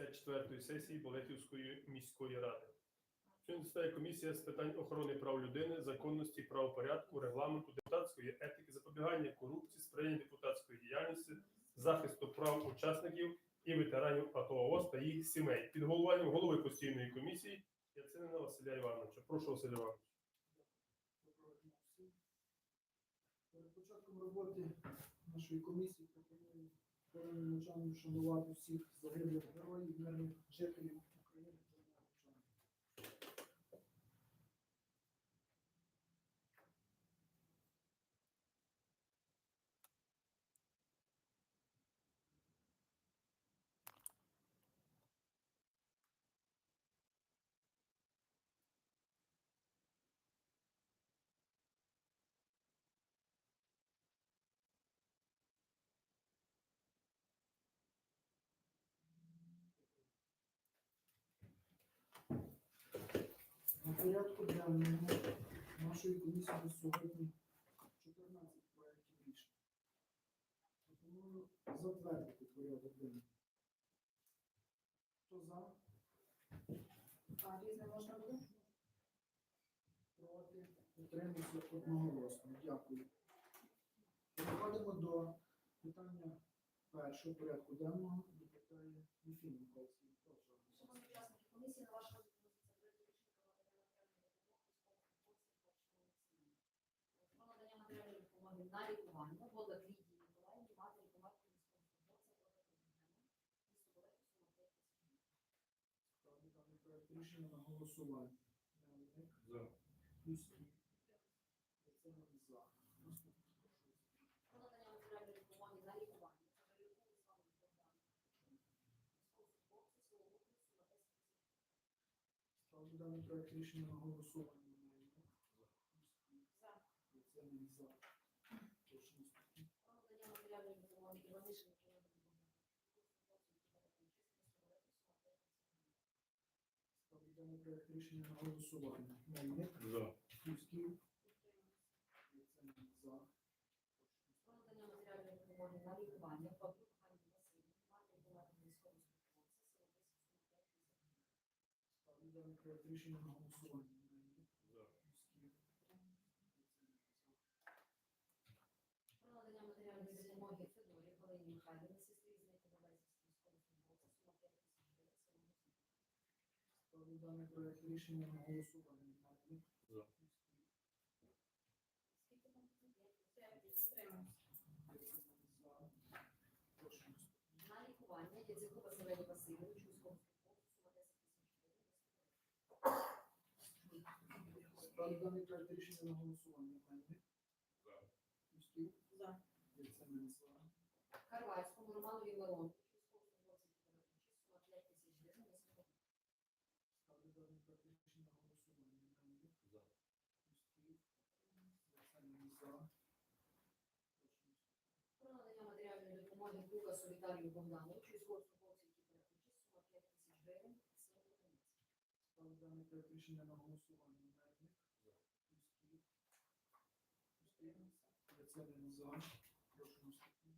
54-ї сесії Болехівської міської ради. Сьогодні комісія з питань охорони прав людини, законності, правопорядку, регламенту, депутатської етики, запобігання корупції, сприяння депутатської діяльності, захисту прав учасників і ветеранів АТО ООС та їх сімей під головуванням голови постійної комісії Яцинина Василя Івановича. Прошу Василь Іванович. Доброго дня всім. Перед початком роботи нашої комісії мовчання вшанувати всіх загиблих героїв, мирних жителів На порядку денному нашої комісії на сьогодні 14 проєктів рішень. Пропоную затвердити порядок денний. Хто за? А різне можна буде? Проти? Утримався одноголосно. Дякую. Переходимо до питання першого порядку денного. Питання Єфіменко. Шановні учасники комісії, на ваш розгляд вноситься проект рішення про надання матеріальної допомоги. Про надання матеріальної допомоги на лікування Волок Лідії Миколаївні, матері померти військовослужбовця проти президента. Місто Болехів, сума 5 тисяч гривень. Ставлю даний проект рішення на голосування. За. Юський. Яценко за. Наступне прошу. Про надання матеріальної допомоги на лікування. Царюку Руслану Богдану. Військовослужбовцю село Луки, сума 10 тисяч гривень. Ставлю даний проект рішення на голосування. Мельник. Юський. За. Яценко за. Прошу наступне. Про надання матеріальної допомоги Іванишину Володимиру Богдану. Ставлю даний проект рішення на голосування. Мельник. За. Яценко за. Про надання матеріальної допомоги на лікування Павлюк Ганні Васильівні, мати була військовослужбовця, село Лисів, сума 5 тисяч даний проект рішення на голосування. Мельник. За. Юський. Яценко за. Про надання матеріальної допомоги Федорі Галині Михайлівні, сестрі зникли безвісти військовослужбовця, сума 5 тисяч гривень, село Лисів. Ставлю даний проект рішення на голосування. За. На лікування Яцеку Василеві Васильовичу, військовослужбовцю, сума 10 тисяч гривень. Ставлю даний проект рішення на голосування. За. Яценко за. Карвальському Романові Мироновичу, військовослужбовцю, сума 5 тисяч гривень. місто Ставлю даний проект рішення на голосування. Мельник. За. Юський. Яценко за. Про надання матеріальної допомоги Лукасу Віталію Богдановичу, із військовослужбовцю, які переключить, сума 5 тисяч гривень, село Луганець. Ставлю даний проект рішення на голосування. Мельник. За. Юський. Юський. За. Прошу наступне.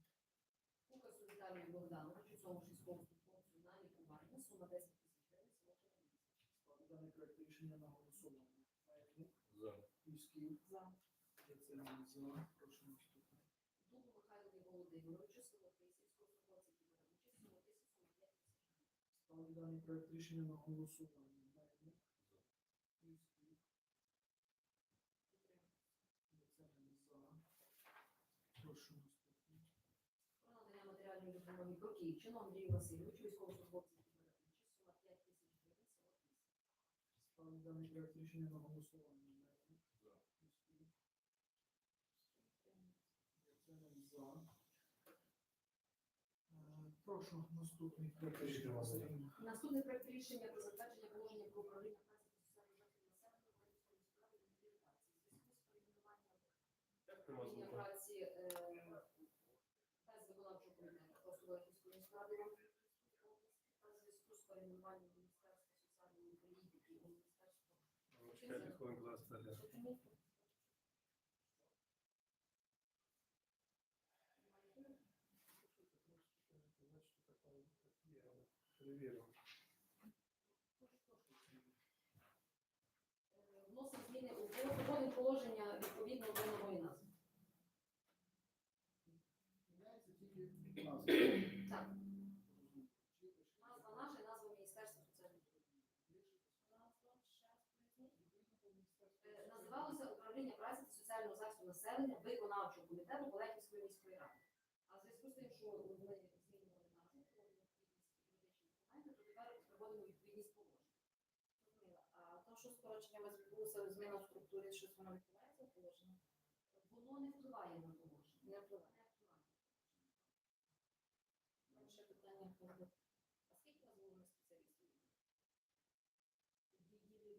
Лукасу Віталію Богдановичу, цьому ж військовослужбовцю на лікування, сума 10 тисяч гривень, село Чернівці. Ставлю даний проект рішення на голосування. Мельник. За. Юський. За. Яценко за. Прошу наступне. Дубу Михайлові Володимировичу, село Тисів, військовослужбовці, які беруть участь, сума 10, сума 5 тисяч. Ставлю даний проект рішення на голосування. За. Прошу наступне. Про надання матеріальної допомоги Проківчину Андрію Васильовичу, військовослужбовці, які сума 5 тисяч гривень, село Тисів. Ставлю даний проект рішення на голосування. Мельник. За. Юський. Яценко за. Е, Прошу наступний проект рішення. Наступний проект рішення про затвердження положення про управління праці соціальної праці без виконавчого комітету просто Волинської міської ради в області та зв'язку з перейменуванням Міністерства соціальної політики у Міністерство Чекайте хвилинку, зараз перегляну. Бачите, така є, але Перевіримо. Вносить зміни у вводить положення відповідно до нової назви. Так. Назва наша назва Міністерства соціальної. Е, Називалося управління праці соціального захисту населення виконавчого комітету Олегівської міської ради. А в зв'язку з тим, що ми змінювали назву, проводимо відповідність юридичні документи, то тепер приводимо відповідність положень. Зрозуміла. А то, що скороченнями відбулося зміна в структурі, щось воно відбувається в положенні, воно не впливає на положення. Не впливає. Не впливає. Ще питання по роботі. А скільки у вас спеціалістів?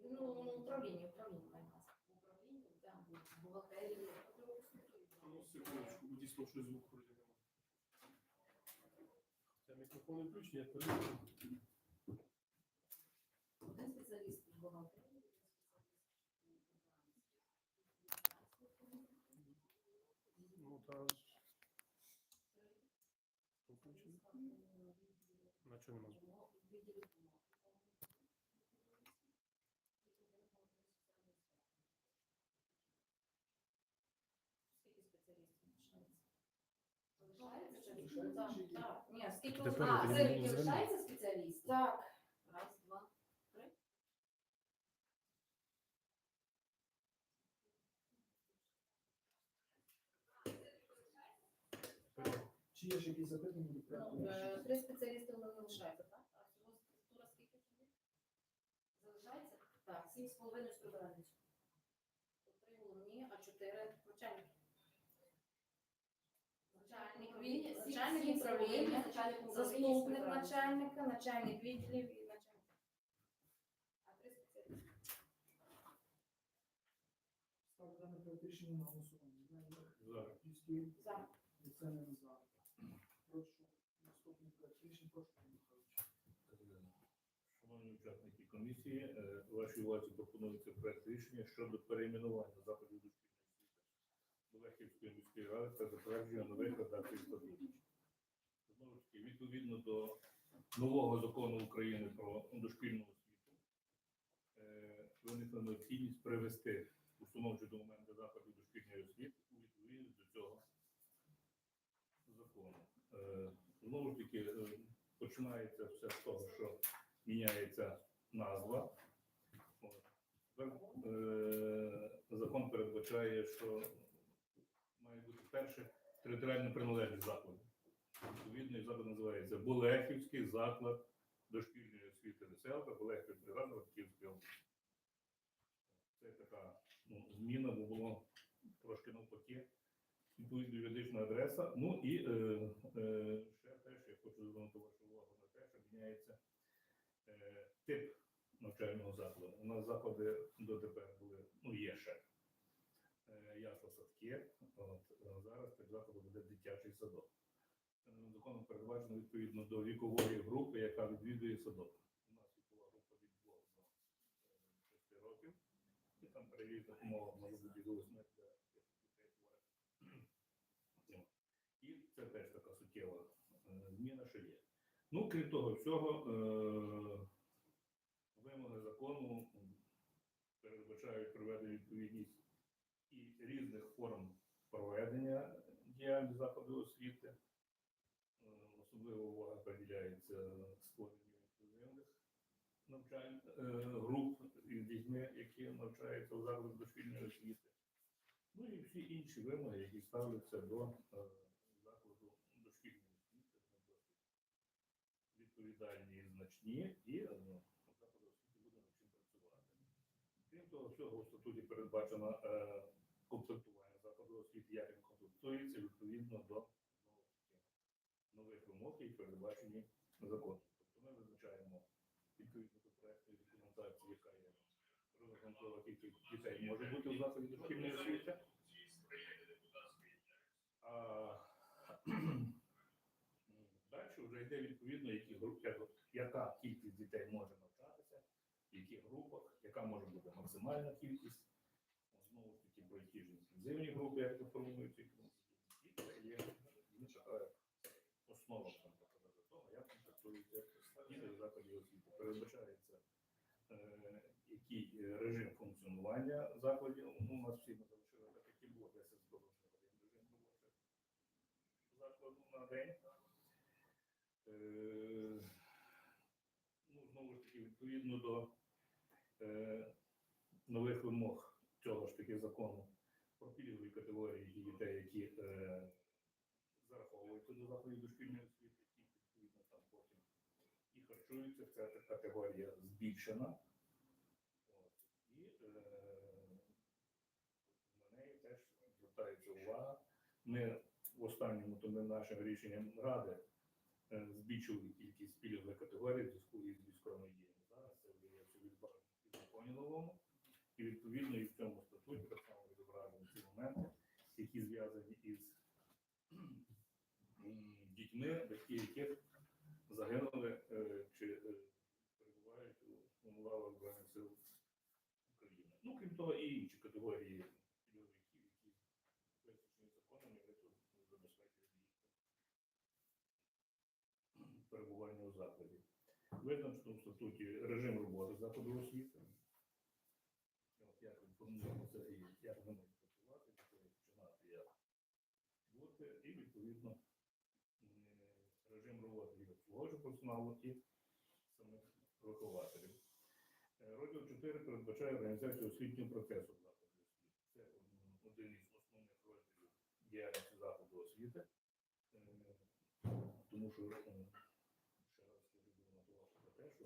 Ну, управління, управління має нас. Управління, так, бухгалтерії. Ну, секундочку, бо дійсно щось звук вроді нема. Це мікрофон включені, я перевірю. Один спеціаліст в бухгалтерії, один спеціаліст. Ну, та ж. Включено? Нема звуку? Скільки лишається? Чи Так. Ні, скільки Тепер а, це лишається спеціалістів? Так. Раз, два, три. Чи є ж якісь запитання Ну, е, Три спеціалісти воно не лишається, так? А всього структура скільки чоловік? Залишається? Так, сім з половиною прибиральницю. Три головні, а чотири начальники. Начальник від- начальник управління, заступник начальника, начальник відділів і начальник. А три спеціалісти. Ставлю дане проект рішення на голосування. За. Київський, За. Луценин за. Прошу. Наступний проект рішення. Прошу, Павло Михайлович. Шановні учасники комісії, е, вашій увазі пропонується проект рішення щодо перейменування закладів дошкільної освіти Олехівської міської ради та затвердження нових редакцій статутів. Знову ж таки, відповідно до нового закону України про дошкільну освіту, е, виникла необхідність привести установчі документи закладів дошкільної освіти у відповідність до цього закону. Е, Знову ж таки, починається все з того, що міняється назва. Е, Закон передбачає, що має бути перше територіально приналежність закладу. Відповідно, і заклад називається Болехівський заклад дошкільної освіти веселка, Болехівська бригада Ватківської області. Це така ну, зміна, бо було трошки навпаки. Відповідно юридична адреса. Ну і е, е, ще теж я хочу звернути вашу увагу на те, що міняється е, тип навчального закладу. У нас заклади дотепер були, ну є ще е, ясла садки. От, зараз тип закладу буде дитячий садок. Е, Законом передбачено відповідно до вікової групи, яка відвідує садок. У нас вікова група від 2 до 6 років. І там перевірка умова може бути до 8 дітей. І це теж така суттєва е, зміна, що є. Ну, крім того всього, е, закону передбачають проведення відповідність і різних форм проведення діяльності закладу освіти. Е, Особлива увага приділяється створенню інклюзивних навчань е, груп із дітьми, які навчаються у закладі дошкільної освіти. Ну і всі інші вимоги, які ставляться до е, закладу дошкільної освіти, відповідальні і значні, і е, ну, заклад освіти буде над чим працювати. Крім того, всього у статуті передбачено е, комплектування закладу освіти, як він комплектується відповідно до нових вимог, які передбачені законом. Тобто ми визначаємо відповідно до проектної документації, яка є розрахункова кількість дітей може бути в закладі дошкільної освіти. А далі вже йде відповідно, які групи, яка кількість дітей може в яких групах, яка може бути максимальна кількість. Знову ж таки, ж інклюзивні групи, як це формуються, і це є ну, основа того, як контактуються діти в закладі передбачається, е, який режим функціонування закладів. Ну, у нас всі ми залишили так, як і було 10 годин режим роботи закладу на день. Е, ну, знову ж таки, відповідно до нових вимог цього ж таки закону про пільгові категорії і дітей, які е, зараховуються до закладів дошкільної освіти, і відповідно там потім і харчуються. Ця категорія збільшена. От. І е, на неї теж звертається увага. Ми в останньому то нашим рішенням ради е, збільшили кількість пільгових категорій в зв'язку із військовими діями. Зараз це вже є абсолютно новому. І відповідно і в цьому статуті так само відображені ці моменти, які зв'язані із дітьми, батьки яких загинули е, чи е, перебувають у у лавах Збройних сил України. Ну, крім того, і інші категорії пільговиків, які визначені законом, які забезпечують їх перебування у закладі. Визначено в статуті режим роботи закладу освіти. От як він формується і як вони можуть працювати, коли починати як бути, і відповідно м, режим роботи і самих вихователів. Е, Розділ 4 передбачає організацію освітнього процесу в закладі освіти. Це один із основних розділів діяльності закладу освіти. Е, Тому що ще раз звернути про те, що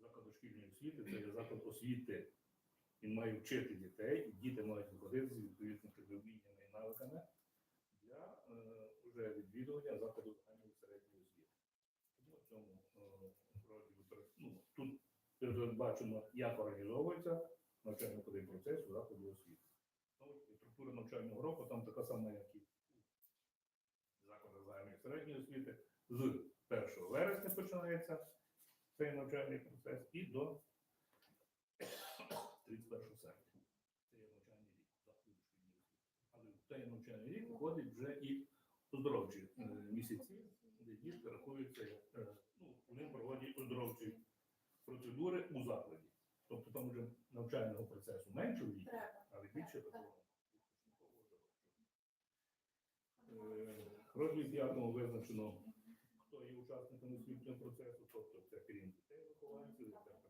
заклад дошкільної освіти це є заклад освіти. Він має вчити дітей, і діти мають виходити з відповідними вміннями і навиками для е, вже відвідування закладу загальної середньої цьому е, ну, тут передбачено, як організовується навчально-подий процес у закладі освіти. Ну, структура навчального року там така сама, як і закладах загальної середньої освіти. З 1 вересня починається цей навчальний процес і до 31 серпня. Це є навчальний рік. Але в цей навчальний рік входить вже і оздоровчі е, місяці, де рахуються, як, е, ну, вони проводять оздоровчі процедури у закладі. Тобто там вже навчального процесу менше в рік, але більше такого. Розмір В п'ятому визначено, хто є учасниками освітнього процесу, тобто це крім дітей вихованців, це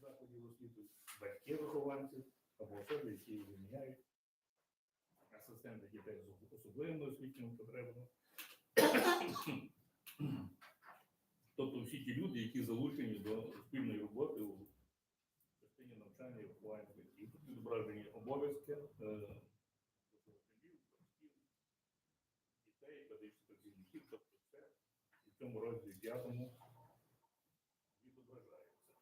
закладів освіти, батьки вихованців або особи, які їх заміняють, асистенти дітей з особливими освітніми потребами. Тобто всі ті люди, які залучені до спільної роботи у частині навчання і виховання батьків. Тут відображені обов'язки е, дітей, педагогічних працівників, тобто все в цьому розділі п'ятому відображається.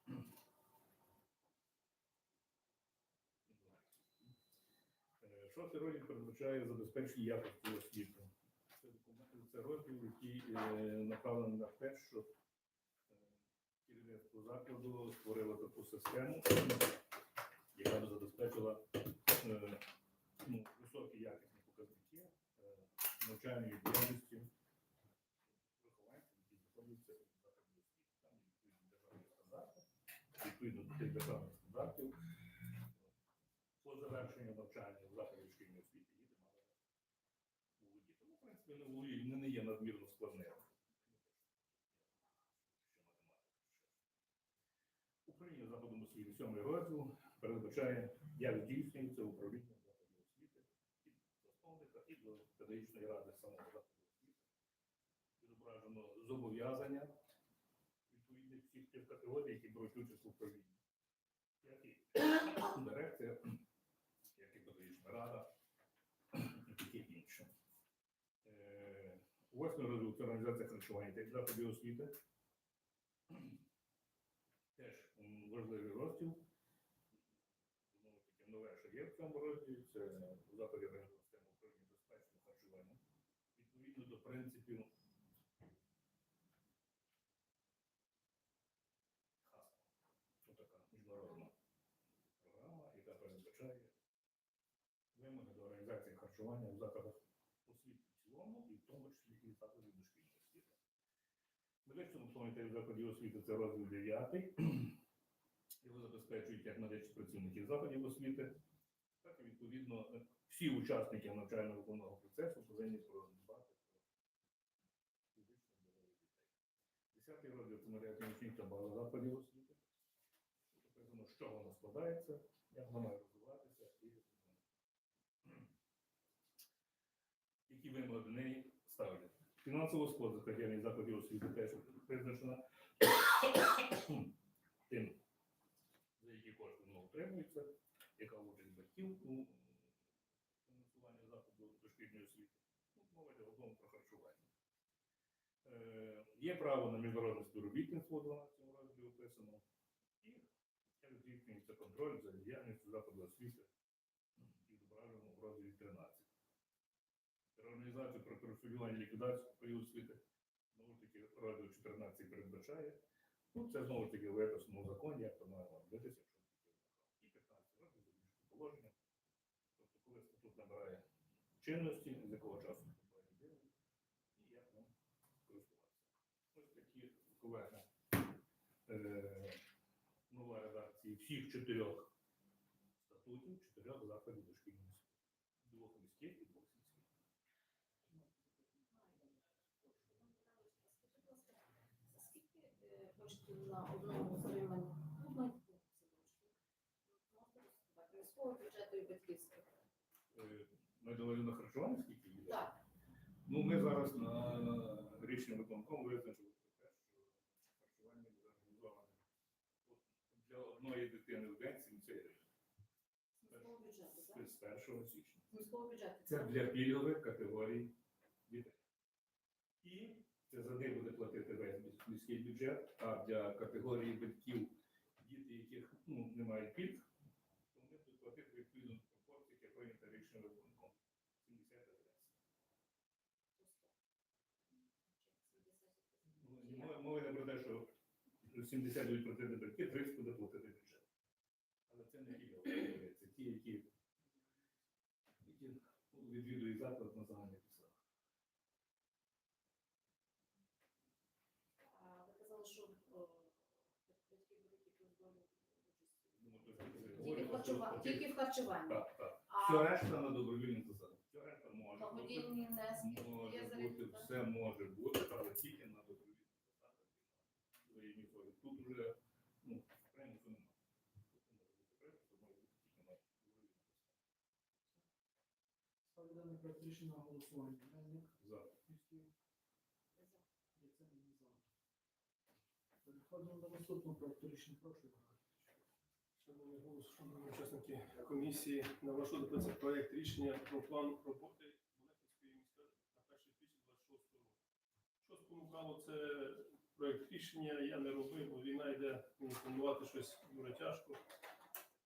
Е, Шостий розділ передбачає забезпечення якості освіти. Це документ- Це розділ, який е, направлений на те, що е, керівництво закладу створило таку систему, яка б забезпечила е, ну, високі якісні показники навчальної діяльності вихованців, які знаходяться у закладі освіти. Там відповідні державні стандарти, відповідно до тих державних 77 розділ передбачає, як здійснюється управління закладів освіти від засновника і до педагогічної ради самого закладу освіти. Відображено зобов'язання відповідних всіх тих категорій, які беруть участь в управлінні, як і дирекція, як і педагогічна рада, і таке інше. Е, Восьмий розділ організація харчування та закладів освіти. Важливий розділ. Знову таки, нове, що є в цьому розділі, це в заході організації системи управління безпечним харчуванням. Відповідно до принципів харчування в закладах освіти в цілому, і в тому числі і закладів дошкільної освіти. Медичному комітеті закладів освіти це розділ 9. Його забезпечують як медичні працівники закладів освіти, так і відповідно всі учасники навчально-виховного процесу повинні подбати про фізичне здоров'я дітей. Десятий розділ це учнів та база закладів освіти. Написано, що воно складається, як воно має розвиватися і які вимоги до неї ставлять. Фінансово склад закладів закладів освіти теж визначена тим, отримується, яка участь батьків у закладу дошкільної освіти. Ну, мова йде в про харчування. Е, є право на міжнародне співробітництво у 12 розділі описано, і як здійснюється контроль за діяльністю закладу освіти і зображено в розділі 13. Реорганізацію про перерозподілення ліквідацію період освіти знову ж таки розділ 14 передбачає. Ну, це знову ж таки виписано в законі, як то має робитися, якщо таке і 15 років за положення. Тобто, коли статут набирає чинності, з якого часу вступає людина, і як ним користуватися. Ось такі колеги. Е, нова редакція всіх чотирьох статутів, чотирьох закладів дошкільної освіти. Двох міських і двох сільських. Скільки е, коштів на одному утриманні? Одної Так, міського бюджету і батьківського. Е, Ми довели на харчування, скільки йде? Так, Ну, ми зараз на рішення виконкому визначили те, що харчування буде організоване для одної дитини в день 70 гривень. міського бюджету, так? з 1 січня. Міського бюджету. Це для пільгових категорій дітей. І це за них буде платити весь міський бюджет, а для категорії батьків, діти, яких ну, немає пільг, то вони будуть платити відповідно до пропорції, яке прийнято рішення виконкому. 70 гривень. Ну, Мова мова йде про те, що 70 будуть платити батьки, 30 буде платити бюджет. Але це не пільгові, це ті, які, які відвідують заклад на загальних підставах. Ви казали, що батьки долю Ну, то Тільки в харчуванні. В харчуванні. Так, так. Все решта на добровільних засадах. Все решта може бути. все може бути, але тільки на добровільних засадах. Взаємні сові. Тут вже ну, примусу немає. Тут може бути примус, тут може бути тільки на добровільних засадах. Ставлю даний проект рішення на голосування. Мельник, За. за. Переходимо до наступного проекту рішення. Прошу. Шановні голос, шановні учасники комісії, на вашу допитці проєкт рішення про план роботи Олехівської міської на перший 2026 року. Що спонукало це проєкт рішення, я не робив, бо війна йде, мені планувати щось дуже тяжко.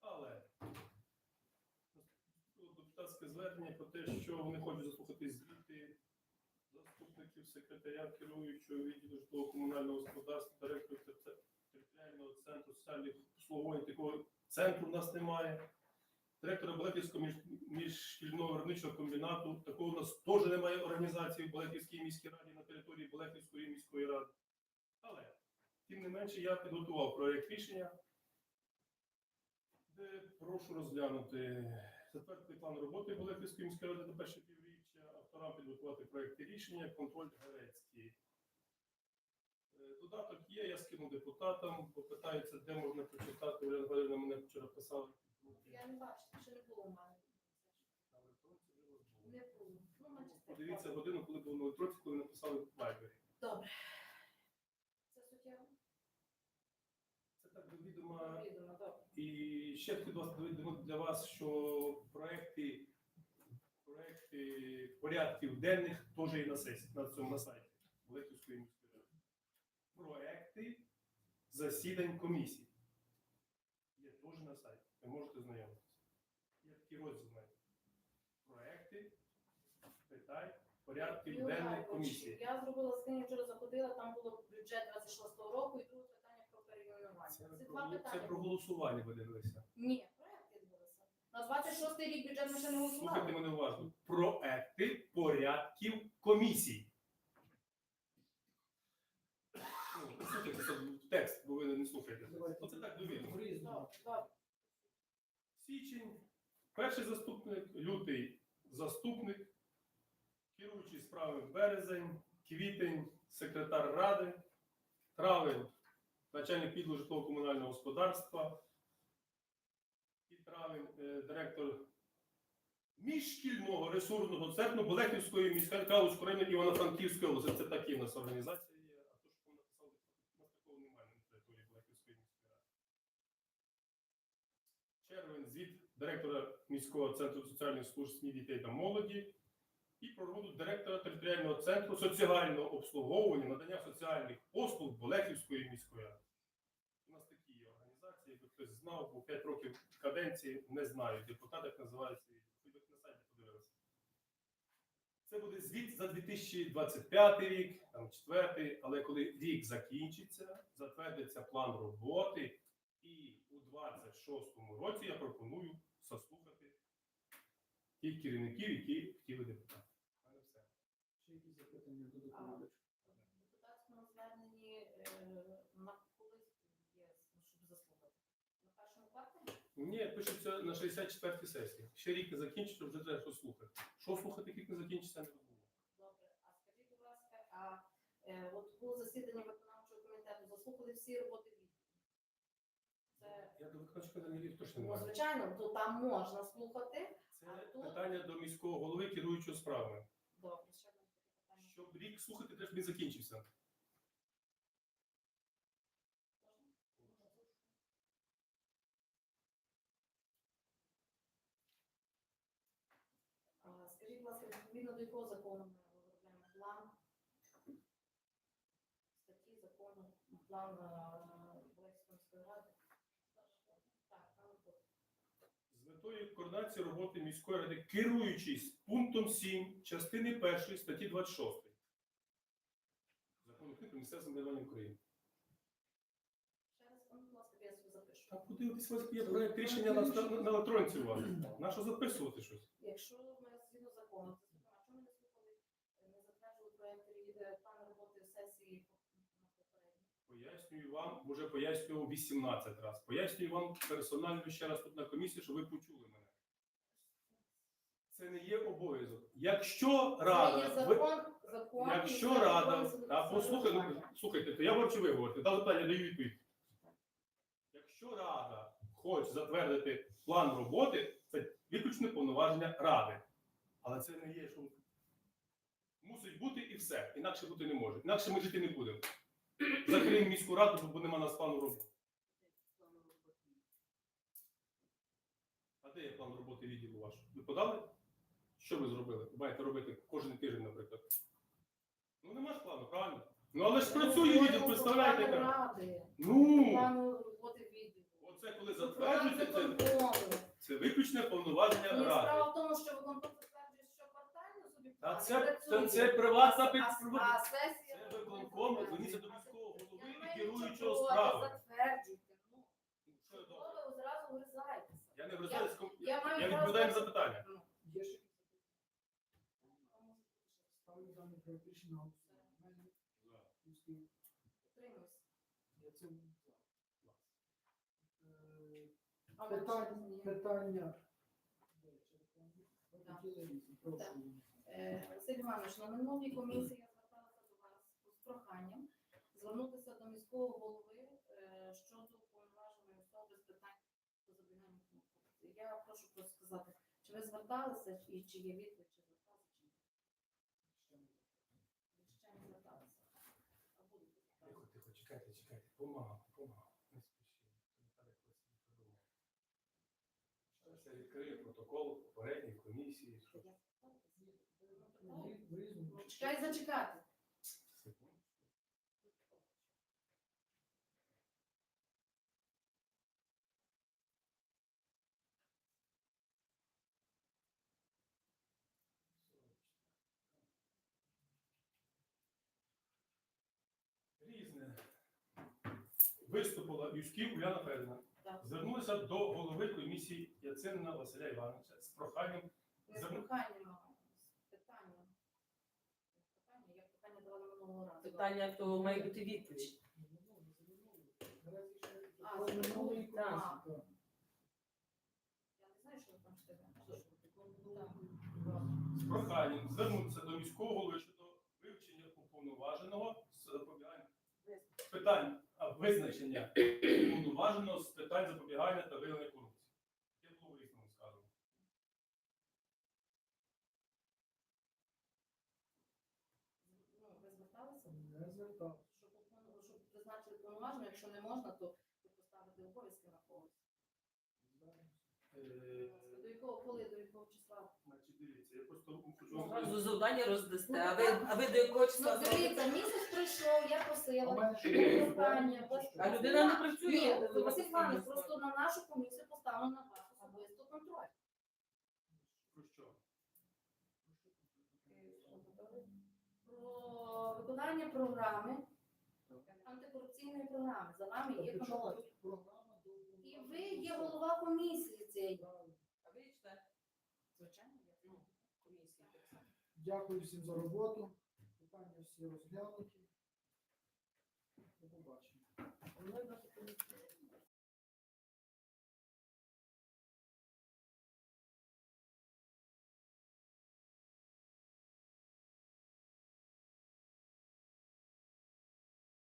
Але депутатське звернення про те, що вони хочуть заслухати звіти заступників секретаря керуючого відділу житлово-комунального господарства, директора територіального центру соціальних обслуговувань. Такого центру в нас немає. Директора Балаківського між, міжшкільного виробничого комбінату. Такого у нас теж немає організації в Балаківській міській раді на території Балаківської міської ради. Але, тим не менше, я підготував проєкт рішення, де прошу розглянути затвердити план роботи Балаківської міської ради на перше півріччя, авторам підготувати проєкти рішення, контроль Грецький. Е, Додаток є, я скину депутатам, попитаються, де можна прочитати. Оля Валерійовна мене вчора писала. Я не бачу, ще не було в мене. Було. Не було. Ну, так. Подивіться годину, коли був на електронці, коли написали в Вайбері. Добре. Це суттєво? Це так до відома. Відомо. І ще хотів вас для вас, що проекти, проекти порядків денних теж є на сесії, на цьому на сайті Великівської міської ради. Проекти засідань комісій. Є теж на сайті. Ви можете знайомитися. Є такий розділ навіть. Проекти питань порядків денних комісії. Я зробила скрин, вчора заходила, там було бюджет 26-го року і перейменування. Це, два це питання. про голосування ви дивилися. Ні, проект відбулися. На 26 рік бюджет ми ще не Слухайте голосували. мене уважно. Проекти порядків комісій. Ну, послухайте, це текст, бо ви не слухаєте. Оце так довірно. Добре, добре. Січень, перший заступник, лютий заступник, керуючий справи березень, квітень, секретар ради, травень, начальник підлу житлово-комунального господарства, і травень е, директор міжшкільного ресурсного центру Болехівської міської Калузького району Івано-Франківської області. Це такі в нас організації є. А то, що написали, у нас такого немає на території Болехівської міської ради. Червень звіт директора міського центру соціальних служб дітей та молоді і про роботу директора територіального центру соціального обслуговування надання соціальних послуг Болехівської міської ради. У нас такі є організації, якби хтось знав, бо 5 років каденції не знаю. Депутат як називається, на сайті подивилися. Це буде звіт за 2025 рік, там четвертий, але коли рік закінчиться, затвердиться план роботи, і у 26-му році я пропоную заслухати тих керівників, які хотіли депутати. У мене все. Ще якісь запитання до доповідача? В депутатському зверненні е, на колись є, щоб заслухати. На першому кварталі? Ні, пишеться на 64-й сесії. Ще рік не закінчиться, вже треба щось слухати. Що слухати, як рік не закінчиться, не було. Добре. А скажіть, будь ласка, а е, от було засідання виконавчого комітету, заслухали всі роботи відділу? Це, Я до виконавчого комітету точно не ну, маю. звичайно, то там можна слухати. Це А тут- питання до міського голови керуючого справами. Добре, ще питання. Щоб рік слухати, теж він закінчився. Скажіть, будь ласка, відповідно до якого закону ми виробляємо план? Статті закону, план Болецької міської ради? Так, там тут. З метою координації роботи міської ради, керуючись пунктом 7 частини 1 статті 26 Закону про місцеве самоврядування України. Та подивитись, у вас є проект рішення на, на, на електронці у вас. На що записувати щось? Якщо ми згідно закону, це а чому не слухали, е, не затверджували проєкт е, план роботи сесії? Пояснюю вам, вже пояснював 18 разів. Пояснюю вам персонально ще раз тут на комісії, щоб ви почули мене. Це не є обов'язок. Якщо Це рада, є ви- закон, закон. якщо і це рада, закон та послухайте, ну, слухайте, то я вам чи ви говорите, дав питання, даю відповідь. Якщо рада хоче затвердити план роботи, це виключне повноваження ради. Але це не є, що мусить бути і все. Інакше бути не може. Інакше ми жити не будемо. Закриємо міську раду, бо нема нас плану роботи. А де є план роботи відділу ваш? Ви подали? Що ви зробили? Маєте робити кожен тиждень, наприклад. Ну нема ж плану, правильно? Ну але ж працює відділ, представляєте? Плану ради, Ну, плану роботи відділу. оце коли затверджується, це, виконкому. це виключне повноваження Ні, ради. справа в тому, що виконком затверджує щоквартально собі Та це, працює. це, це приватна А- а- а сесія Це виконком, затверджує. зверніться до міського голови Я не і маю керуючого нічого проти, справами. Затверджуйте. Ну, Що я добре? ви? Я не Я я, маю я відповідаю на запитання. Ну, Є ще якісь запитання? Голосування. Мельник. Я за. Е, Питання-. Так. Е, Василь Іванович, на минулій комісії я зверталася до вас з проханням звернутися до міського голови е, щодо уповноваженої особи з питань по запобіганню. Я прошу просто сказати, чи ви зверталися і чи є відповідь, чи зверталися, чи ні? Ще не. Ще не зверталися. А будете звертатися? Тихо, тихо, Помагав, помагав. Не спішіть. Зараз я відкрию протокол попередньої комісії. Чекай Я зверталася? Ви мене Ну, питали? в різному. Ну, Чекай, зачекати. Секунду. Різне. Виступила Юськів Уляна Федорівна. Так. До голови комісії Яцинина Василя Івановича з проханням Не з проханням, а з питанням. Питання, як питання давали минулого разу. Питання, то має бути відповідь. А, ще минулої, так. комісії. Я не знаю, що ви там читаєте. з проханням звернутися до міського голови щодо вивчення уповноваженого з запобігання питань визначення повноважено з питань запобігання та виявлення корупції. Яке було в різному сказано. Ну, ви зверталися? Не звертав. Щоб, уповно- щоб призначили повноваження, якщо не можна, то поставити обов'язки на когось. Е, До якого коли, до якого числа? Значить, дивіться, я просто хочу вам Зразу завдання роздасте, а ви, а ви до якого числа Ну, дивіться, місяць прийшов, я просила. Питання, А людина не працює. Ні, Василь Іванович, просто на нашу комісію поставлено на вас особисто контроль. про що? Про виконання програми, антикорупційної програми. За вами є контроль. І ви є голова комісії цієї. А ви читаєте? Звичайно, я ну, комісії так само. Дякую всім за роботу. Питання всі розглянуті. До побачення.